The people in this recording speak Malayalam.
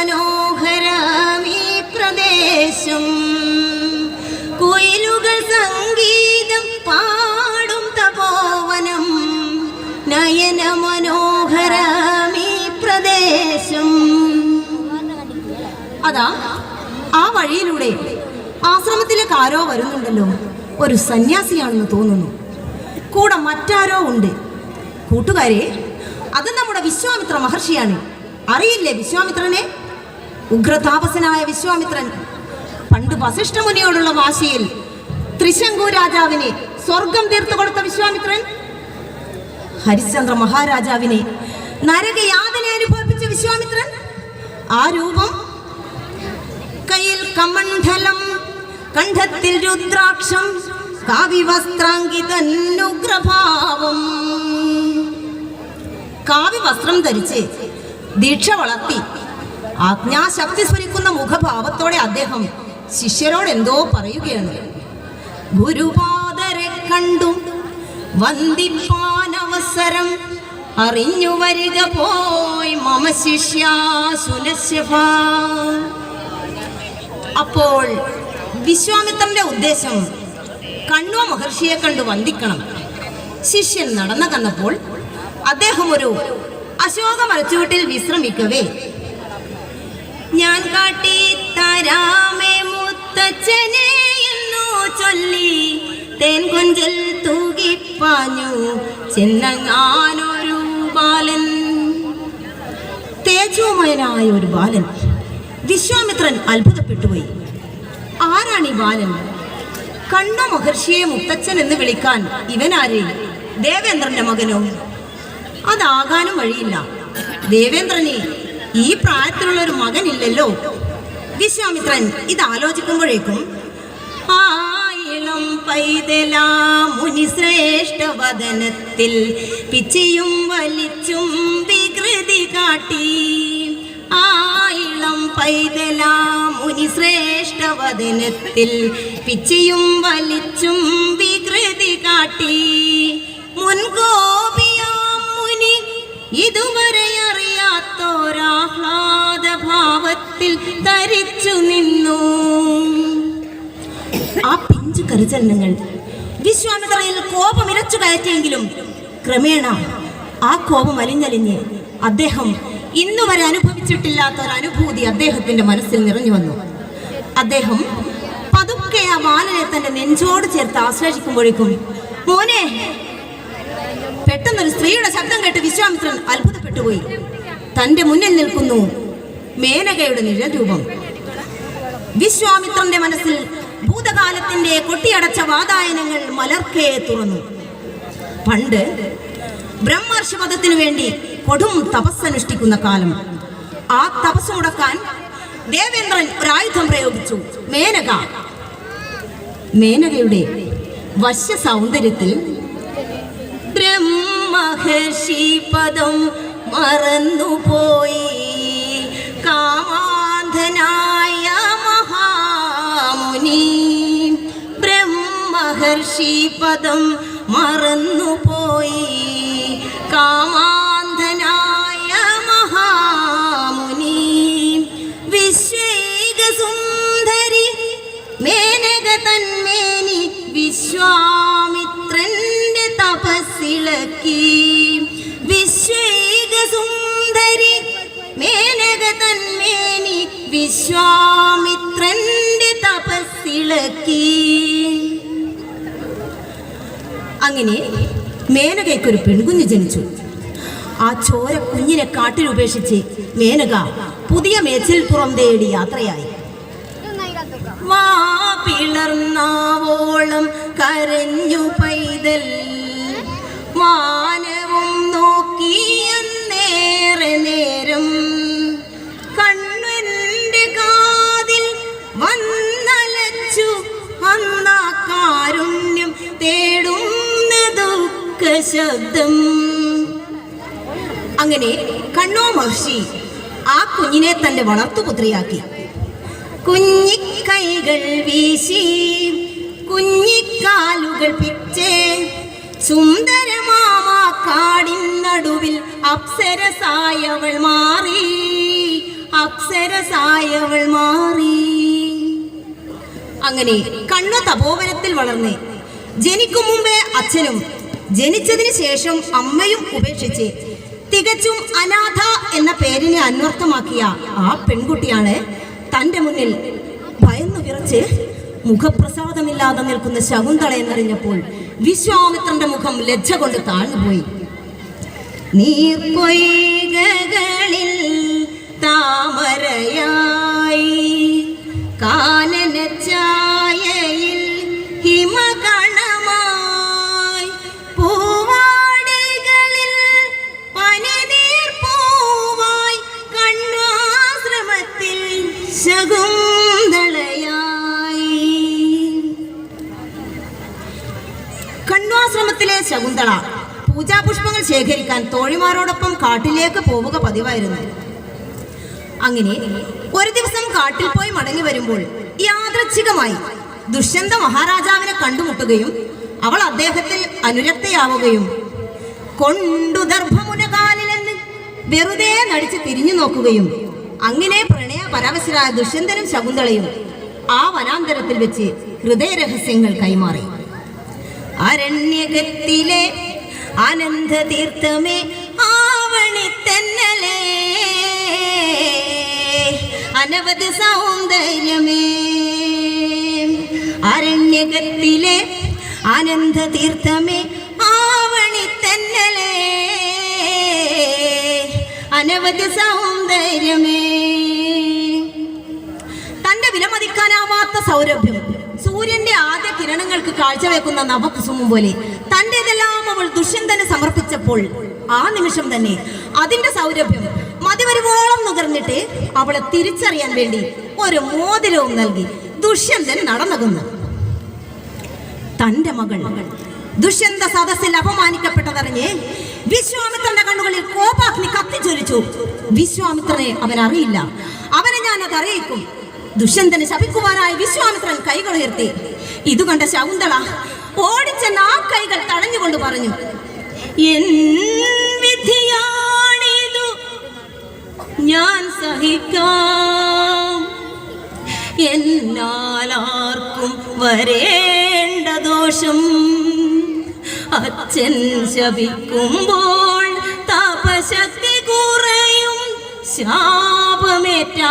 മനോഹരമീ പ്രദേശം. കുയിലുകൾ സംഗീതം പാടും തപോവനം. നയന പ്രദേശം. അതാ ആ വഴിയിലൂടെ ആശ്രമത്തിലേക്ക് ആരോ വരുന്നുണ്ടല്ലോ. ഒരു സന്യാസിയാണെന്ന് തോന്നുന്നു. കൂടെ മറ്റാരോ ഉണ്ട്. കൂട്ടുകാരെ അത് നമ്മുടെ വിശ്വാമിത്ര മഹർഷിയാണ്. അറിയില്ലേ വിശ്വാമിത്രനെ? ഉഗ്രതാപസനായ വിശ്വാമിത്രൻ പണ്ട് വസിഷ്ഠ മുനിയോടുള്ള വാശിയിൽ ത്രിശങ്കു രാജാവിനെ സ്വർഗം തീർത്തു കൊടുത്ത വിശ്വാമിത്രൻ ഹരിശ്ചന്ദ്ര മഹാരാജാവിനെ നരകയാതന അനുഭവിപ്പിച്ച വിശ്വാമിത്രൻ ആ രൂപം കയ്യിൽ കമണ്ഡലം കണ്ഠത്തിൽ രുദ്രാക്ഷം കാവ്യവസ്ത്രാങ്കിതന്നുഗ്രഭാവം കാവ്യവസ്ത്രം ധരിച്ച് ദീക്ഷ വളർത്തി ആജ്ഞാശക്തി സ്മരിക്കുന്ന മുഖഭാവത്തോടെ അദ്ദേഹം ശിഷ്യരോട് എന്തോ പറയുകയാണ്. ഗുരുപാദരെ കണ്ടും വന്ദിപ്പാനവസരം അറിഞ്ഞു വരിക പോയി മമ അപ്പോൾ വിശ്വാമിത്രന്റെ ഉദ്ദേശം കണ്വ മഹർഷിയെ കണ്ടു വന്ദിക്കണം. ശിഷ്യൻ നടന്നു കന്നപ്പോൾ അദ്ദേഹം ഒരു അശോക മരച്ചുവട്ടിൽ വിശ്രമിക്കവേ. തേൻ തൂകിപ്പാഞ്ഞു. തൂകിപ്പാഞ്ഞു ചെന്നങ്ങാനൊരു ബാലൻ. തേജോമയനായ ഒരു ബാലൻ വിശ്വാമിത്രൻ അത്ഭുതപ്പെട്ടുപോയി ആരാണ് ഈ ബാലൻ? കണ്ണ മഹർഷിയെ മുത്തച്ഛൻ എന്ന് വിളിക്കാൻ ഇവനാര്? ദേവേന്ദ്രന്റെ മകനോ? അതാകാനും വഴിയില്ല. ദേവേന്ദ്രനെ ഈ പ്രായത്തിലുള്ള ഒരു മകനില്ലല്ലോ. വിശ്വാമിത്രൻ ഇത് ആലോചിക്കുമ്പോഴേക്കും ആ ഇളം പൈതലാ മുനി ശ്രേഷ്ഠ വദനത്തിൽ പിച്ചയും വലിച്ചും വികൃതി കാട്ടി. ആയിളം പൈതലാ മുനി ശ്രേഷ്ഠ വദനത്തിൽ പിച്ചയും വലിച്ചും വികൃതി കാട്ടി. മുൻകോപിയാം മുനി ഇതുവരെ അറിയാത്തോരാഹ്ലാദ ഭാവത്തിൽ ധരിച്ചു നിന്നു. പിഞ്ചു കരുചലനങ്ങൾ വിശ്വാമിത്രയിൽ കോപം ഇരച്ചു കയറ്റിയെങ്കിലും ക്രമേണ ആ കോപം അലിഞ്ഞലിഞ്ഞ് അദ്ദേഹം ഇന്നു വരെ അനുഭവിച്ചിട്ടില്ലാത്ത ഒരു അനുഭൂതി അദ്ദേഹത്തിന്റെ മനസ്സിൽ നിറഞ്ഞു വന്നു. അദ്ദേഹം പതുക്കെ ആ മാനനെ തന്റെ നെഞ്ചോട് ചേർത്ത് ആശ്ലേഷിക്കുമ്പോഴേക്കും മോനെ പെട്ടെന്നൊരു സ്ത്രീയുടെ ശബ്ദം കേട്ട് വിശ്വാമിത്രൻ അത്ഭുതപ്പെട്ടുപോയി. തന്റെ മുന്നിൽ നിൽക്കുന്നു മേനകയുടെ നിഴൽ രൂപം. വിശ്വാമിത്രന്റെ മനസ്സിൽ ഭൂതകാലത്തിന്റെ കൊട്ടിയടച്ച വാതായനങ്ങൾ മലർക്കേ തുറന്നു. പണ്ട് ബ്രഹ്മർഷപദത്തിനു വേണ്ടി കൊടും തപസ്സനുഷ്ഠിക്കുന്ന കാലം. ആ തപസ് മുടക്കാൻ ദേവേന്ദ്രൻ ഒരായുധം പ്രയോഗിച്ചു. മേനക. മേനകയുടെ വശ്യ സൗന്ദര്യത്തിൽ ബ്രഹ്മഹർഷി പദം മറന്നുപോയി. കാമാന്ധനായ ബ്രഹ്മഹർഷി പദം മറന്നുപോയി. കാമാന്ധനായ മഹാമുനി വിശ്വേക സുന്ദരി മേനക തന്മേനി വിശ്വാമിത്രന്റെ തപസ്സിളക്കി. വിശ്വേക സുന്ദരി മേനക തന്മേനി വിശ്വാമിത്രന്റെ തപസ്സിളക്കി. അങ്ങനെ മേനകയ്ക്കൊരു പെൺകുഞ്ഞ് ജനിച്ചു. ആ ചോര കുഞ്ഞിനെ കാട്ടിൽ ഉപേക്ഷിച്ച് മേനക പുതിയ മേച്ചിൽ പുറം തേടി യാത്രയായി. വാ പിളർന്നാവോളം കരഞ്ഞു പൈതൽ മാനവും നോക്കിയെന്നേറെ നേരം കണ്ണന്റെ ശബ്ദം. അങ്ങനെ കണ്ണോ മഹർഷി ആ കുഞ്ഞിനെ തന്റെ വളർത്തുപുത്രിയാക്കി. കുഞ്ഞിക്കൈകൾ വീശി കുഞ്ഞിക്കാലുകൾ പിച്ചേ സുന്ദരമാമാ കാടിൻ നടുവിൽ അപ്സരസായവൾ മാറി അപ്സരസായവൾ മാറി. അങ്ങനെ കണ്ണു തപോവനത്തിൽ വളർന്ന്. ജനിക്കും മുമ്പേ അച്ഛനും ജനിച്ചതിന് ശേഷം അമ്മയും ഉപേക്ഷിച്ച് തികച്ചും അനാഥ എന്ന പേരിനെ അന്വർത്ഥമാക്കിയ ആ പെൺകുട്ടിയാണ് തന്റെ മുന്നിൽ ഭയന്നു വിറച്ച് മുഖപ്രസാദമില്ലാതെ നിൽക്കുന്ന ശകുന്തള എന്നറിഞ്ഞപ്പോൾ വിശ്വാമിത്രന്റെ മുഖം ലജ്ജ കൊണ്ട് താഴ്ന്നുപോയി. നീർപ്പൊയ്കകളിൽ താമരയായി ശകുന്തളയായി. കണ്വാശ്രമത്തിലെ ശകുന്തള പൂജാപുഷ്പങ്ങൾ ശേഖരിക്കാൻ തോഴിമാരോടൊപ്പം കാട്ടിലേക്ക് പോവുക പതിവായിരുന്നു. അങ്ങനെ ഒരു ദിവസം കാട്ടിൽ പോയി മടങ്ങി വരുമ്പോൾ യാദൃച്ഛികമായി ദുഷ്യന്ത മഹാരാജാവിനെ കണ്ടുമുട്ടുകയും അവൾ അദ്ദേഹത്തിൽ അനുരക്തയാവുകയും കൊണ്ടു വെറുതെ നടിച്ച് തിരിഞ്ഞു നോക്കുകയും അങ്ങനെ പ്രണയ പരവശരായ ദുഷ്യന്തനും ശകുന്തളയും ആ വനാന്തരത്തിൽ വെച്ച് ഹൃദയരഹസ്യങ്ങൾ കൈമാറി. അരണ്യകത്തിലെ ആനന്ദ തീർത്ഥമേ ആവണി തന്നലേ അനവധി സൗന്ദര്യമേ. അരണ്യകത്തിലെ ആനന്ദ തീർത്ഥമേ ആവണി തന്നലേ അനവധി സൗന്ദര്യമേ തന്റെ വിലമതിക്കാനാവാത്ത സൗരഭ്യം സൂര്യന്റെ ആദ്യ കിരണങ്ങൾക്ക് കാഴ്ചവെക്കുന്ന നവകുസുമം പോലെ തന്റേതെല്ലാം അവൾ ദുഷ്യന്തന് സമർപ്പിച്ചപ്പോൾ ആ നിമിഷം തന്നെ അതിന്റെ സൗരഭ്യം മതിവരുവോളം നുകർന്നിട്ട് അവളെ തിരിച്ചറിയാൻ വേണ്ടി ഒരു മോതിരവും നൽകി ദുഷ്യന്തൻ നടന്നകുന്നു. തന്റെ മകൾ ദുഷ്യന്ത സദസ്സിൽ അപമാനിക്കപ്പെട്ടതറിഞ്ഞ് വിശ്വാമിത്രന്റെ കണ്ണുകളിൽ കോപാഗ്നി കത്തിച്ചൊലിച്ചു വിശ്വാമിത്രനെ അവൻ അറിയില്ല അവനെ ഞാൻ അത് അറിയിക്കും. ദുഷ്യന്തനെ ശപിക്കുവാനായി വിശ്വാമിത്രൻ കൈകൾ ഉയർത്തി. ഇത് കണ്ട ശകുന്തള ഓടിച്ചെന്ന് ആ കൈകൾ തടഞ്ഞുകൊണ്ട് പറഞ്ഞു വിധിയാണിതു. ഞാൻ സഹിക്കാം. എന്നാലാർക്കും വരേണ്ട ദോഷം. അച്ഛൻ ശപിക്കുമ്പോൾ താപശക്തി കുറയും ശാപമേറ്റ